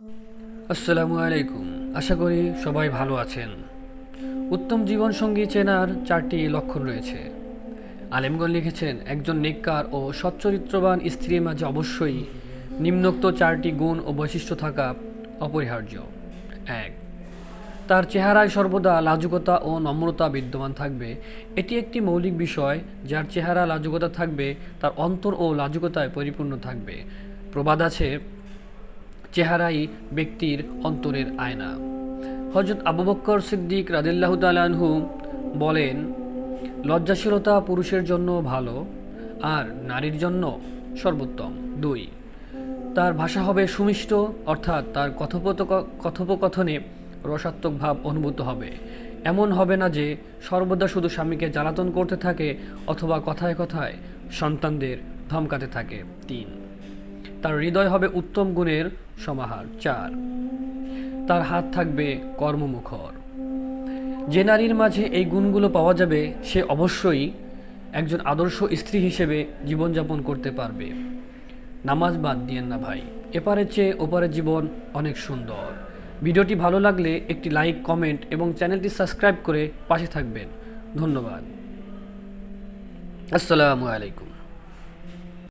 আসসালামু আলাইকুম। আশা করি সবাই ভালো আছেন। উত্তম জীবনসঙ্গী চেনার চারটি লক্ষণ রয়েছে। আলেমগণ লিখেছেন, একজন নেককার ও সচ্চরিত্রবান স্ত্রীর মাঝে অবশ্যই নিম্নোক্ত চারটি গুণ ও বৈশিষ্ট্য থাকা অপরিহার্য। এক, তার চেহারায় সর্বদা লাজুকতা ও নম্রতা বিদ্যমান থাকবে। এটি একটি মৌলিক বিষয়, যার চেহারা লাজুকতা থাকবে, তার অন্তর ও লাজুকতায় পরিপূর্ণ থাকবে। প্রবাদ আছে চেহারাই ব্যক্তির অন্তরের আয়না। হজরত আবু বক্কর সিদ্দিক রাদিল্লাহ তালানহু বলেন, লজ্জাশীলতা পুরুষের জন্য ভালো আর নারীর জন্য সর্বোত্তম। দুই, তার ভাষা হবে সুমিষ্ট, অর্থাৎ তার কথোপক কথোপকথনে রসাত্মক ভাব অনুভূত হবে। এমন হবে না যে সর্বদা শুধু স্বামীকে জ্বালাতন করতে থাকে অথবা কথায় কথায় সন্তানদের ধমকাতে থাকে। তিন তার হৃদয় হবে উত্তম গুণের সমাহার। চার, তার হাত থাকবে কর্মমুখর। যে নারীর মাঝে এই গুণগুলো পাওয়া যাবে, সে অবশ্যই একজন আদর্শ স্ত্রী হিসেবে জীবনযাপন করতে পারবে। নামাজ বাদ দিয়েন না ভাই, এপারের চেয়ে ওপারের জীবন অনেক সুন্দর। ভিডিওটি ভালো লাগলে একটি লাইক, কমেন্ট এবং চ্যানেলটি সাবস্ক্রাইব করে পাশে থাকবেন। ধন্যবাদ। আসসালামু আলাইকুম।